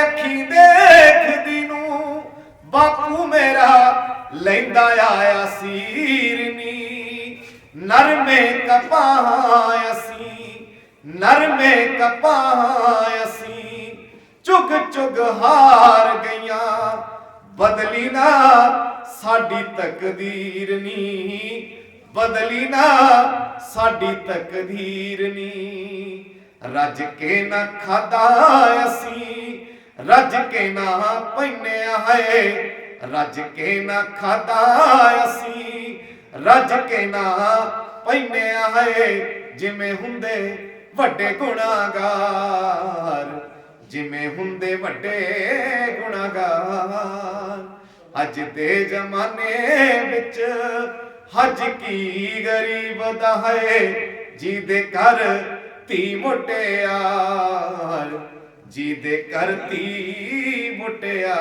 ਅੱਖੀ ਦੇਖਦੀ ਨੂੰ ਬਾਪੂ ਮੇਰਾ ਲੈਂਦਾ ਆਇਆ ਸੀਰਨੀ ਨਰਮੇ ਕਪਾਹ ਅਸੀਂ, ਨਰਮੇ ਕਪਾਹ ਅਸੀਂ, ਚੁਗ ਚੁਗ ਹਾਰ ਗਈਆਂ। ਬਦਲੀ ਨਾ ਸਾਡੀ ਤਕਦੀਰ ਨੀ। ਬਦਲੀ ਨਾ ਸਾਡੀ ਤਕਦੀਰ ਨੀ। ਰੱਜ ਕੇ ਨਾ ਖਾਦਾ ਅਸੀਂ ਰੱਜ ਕੇ ਨਾ ਪੈਨਿਆ ਹੈ, ਰੱਜ ਕੇ ਨਾ ਖਾਦਾ ਅਸੀਂ, ਰੱਜ ਕੇ ਨਾ ਪੈਨਿਆ ਹੈ, ਜਿਵੇਂ ਹੁੰਦੇ ਵੱਡੇ ਗੁਨਾਹਗਾਰ, ਜਿਵੇਂ ਹੁੰਦੇ ਵੱਡੇ ਗੁਨਾਹਗਾਰ। ਅੱਜ ਦੇ ਜ਼ਮਾਨੇ ਵਿੱਚ ਹੱਜ ਕੀ ਗਰੀਬ ਦਾ ਹੈ, ਜਿਹਦੇ ਘਰ ਧੀ ਮੁਟਿਆਰ ਜੀ ਦੇ ਕਰਤੀ ਮੁਟਿਆ